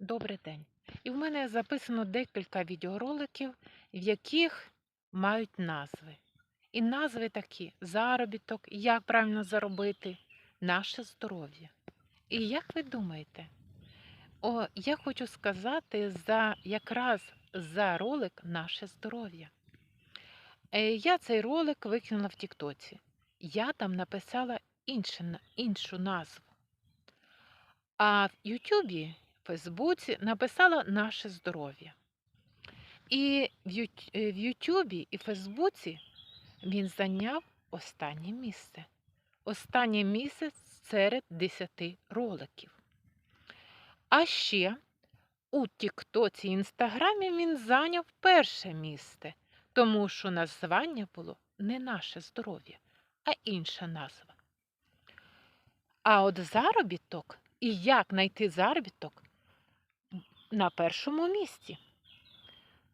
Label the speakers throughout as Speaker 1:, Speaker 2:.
Speaker 1: Добрий день. І в мене записано декілька відеороликів, в яких мають назви. І назви такі: заробіток, як правильно заробити, наше здоров'я. І як ви думаєте, о, я хочу сказати за якраз за ролик Наше здоров'я. Е, Я цей ролик викинула в Тіктоці. Я там написала іншу назву. А в Ютубі, Фейсбуці написала наше здоров'я. І е, в Ютубі і Фейсбуці він зайняв останнє місце. Останнє місце серед 10 роликів. А ще у Тіктоці і Інстаграмі він зайняв перше місце, тому що названня було не наше здоров'я, а інша назва. А от заробіток і як знайти заробіток на першому місці.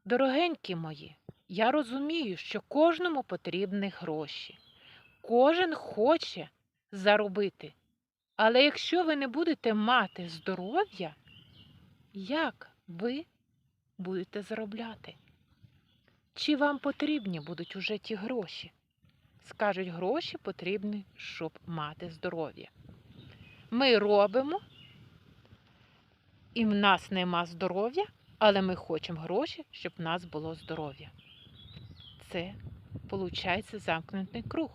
Speaker 1: Дорогенькі мої, я розумію, що кожному потрібні гроші. Кожен хоче заробити. Але якщо ви не будете мати здоров'я, як ви будете заробляти? Чи вам потрібні будуть уже ті гроші? Скажуть, гроші потрібні, щоб мати здоров'я. Ми робимо, і в нас нема здоров'я, але ми хочемо гроші, щоб в нас було здоров'я. Це, виходить, замкнутий круг.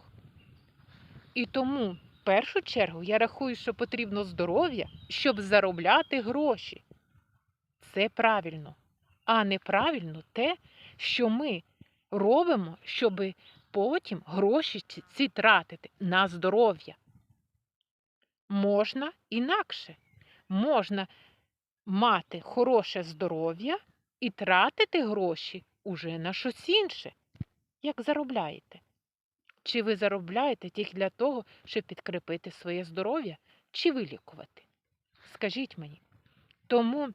Speaker 1: І тому, в першу чергу, я рахую, що потрібно здоров'я, щоб заробляти гроші. Це правильно. А неправильно те, що ми робимо, щоб потім гроші ці- тратити на здоров'я. Можна інакше. Можна мати хороше здоров'я і тратити гроші уже на щось інше. Як заробляєте? Чи ви заробляєте тільки для того, щоб підкріпити своє здоров'я, чи вилікувати? Скажіть мені. Тому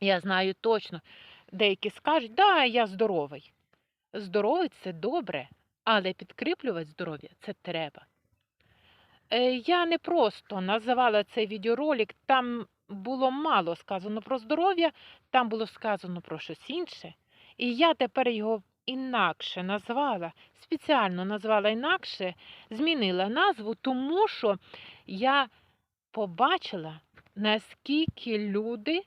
Speaker 1: я знаю точно, деякі скажуть, да, я здоровий. Здоровий це добре, але підкріплювати здоров'я це треба. Е, Я не просто називала цей відеоролик, там було мало сказано про здоров'я, там було сказано про щось інше. І я тепер його інакше назвала, спеціально назвала інакше, змінила назву, тому що я побачила, наскільки люди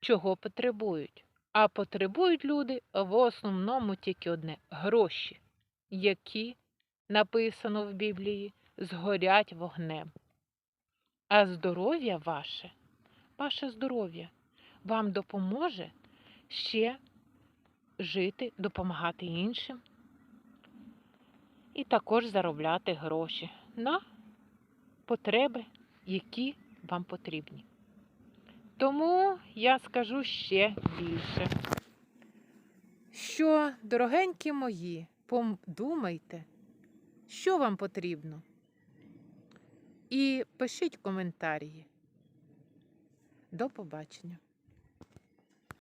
Speaker 1: чого потребують. А потребують люди в основному тільки одне гроші, які, написано в Біблії, згорять вогнем. А здоров'я ваше, ваше здоров'я вам допоможе ще жити, допомагати іншим і також заробляти гроші на потреби, які вам потрібні. Тому я скажу ще більше. Що, дорогенькі мої, подумайте, що вам потрібно. І пишіть коментарі. До побачення.